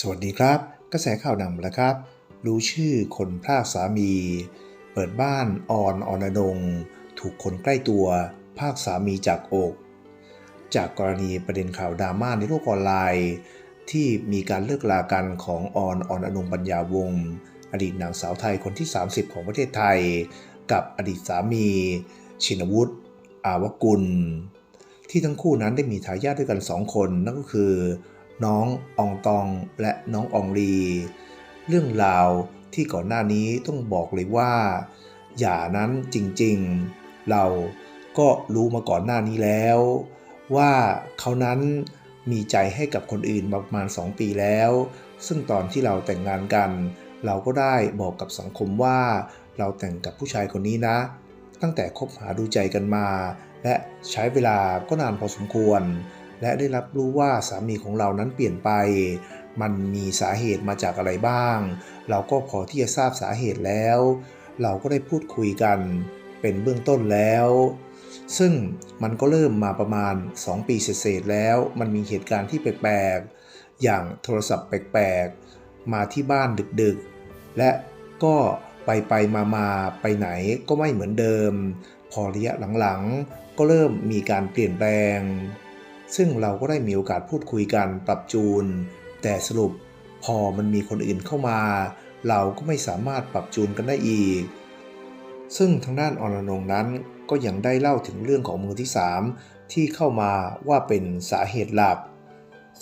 สวัสดีครับ กระแสข่าวดังแล้วครับ รู้ชื่อคนพรากสามี เปิดบ้านออนออนง ถูกคนใกล้ตัว พากสามีจากอก จากกรณีประเด็นข่าวดราม่าในโลกออนไลน์ ที่มีการเลิกลากันของออนออนอนงปัญญาวงศ์อดีตนางสาวไทยคนที่ 30 ของประเทศไทย กับอดีตสามี ชินวุฒิอาวกุล ที่ทั้งคู่นั้นได้มีทายาทด้วยกันสองคน นั่นก็คือ น้องอองตองและน้องอองลี เรื่องราวที่ก่อนหน้านี้ต้องบอกเลยว่า อย่านั้นจริงๆ เราก็รู้มาก่อนหน้านี้แล้ว ว่าเขานั้นมีใจให้กับคนอื่นประมาณ 2 ปีแล้ว ซึ่งตอนที่เราแต่งงานกัน เราก็ได้บอกกับสังคมว่า เราแต่งกับผู้ชายคนนี้นะ ตั้งแต่คบหาดูใจกันมา และใช้เวลาก็นานพอสมควร และได้รับรู้ว่าสามีของเรานั้นเปลี่ยนไป มันมีสาเหตุมาจากอะไรบ้าง เราก็พอที่จะทราบสาเหตุแล้ว เราก็ได้พูดคุยกันเป็นเบื้องต้นแล้ว ซึ่งมันก็เริ่มมาประมาณ 2 ปีเศษแล้ว มันมีเหตุการณ์ที่แปลกๆ อย่างโทรศัพท์แปลกๆ มาที่บ้านดึกๆ และก็ไปไปมามาๆไปไหนก็ไม่เหมือนเดิม พอระยะหลังๆ ก็เริ่มมีการเปลี่ยนแปลง ซึ่งเราก็ได้มีโอกาสพูดคุยกันปรับจูน แต่สรุปพอมันมีคนอื่นเข้ามา เราก็ไม่สามารถปรับจูนกันได้อีก ซึ่งทางด้านอรนงนั้นก็ยังได้เล่าถึงเรื่องของมือที่ 3 ที่เข้ามาว่าเป็นสาเหตุหลัก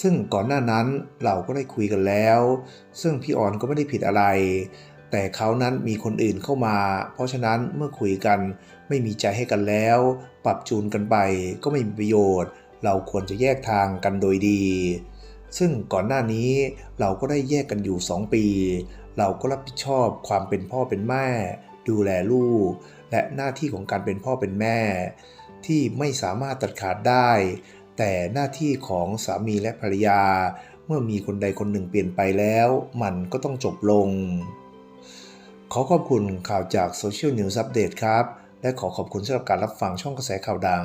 ซึ่งก่อนหน้านั้นเราก็ได้คุยกันแล้ว ซึ่งพี่ออนก็ไม่ได้ผิดอะไร แต่เขานั้นมีคนอื่นเข้ามา เพราะฉะนั้นเมื่อคุยกันไม่มีใจให้กันแล้ว ปรับจูนกันไปก็ไม่มีประโยชน์ เราควรจะแยกทางกันโดยดี ซึ่งก่อนหน้านี้เราก็ได้แยกกันอยู่ 2 ปี เราก็รับผิดชอบความเป็นพ่อเป็นแม่ ดูแลลูก และหน้าที่ของการเป็นพ่อเป็นแม่ ที่ไม่สามารถตัดขาดได้ แต่หน้าที่ของสามีและภรรยา เมื่อมีคนใดคนหนึ่งเปลี่ยนไปแล้ว มันก็ต้องจบลง ขอขอบคุณข่าวจาก Social News Update ครับ และขอขอบคุณสำหรับการรับฟังช่องกระแสข่าวดัง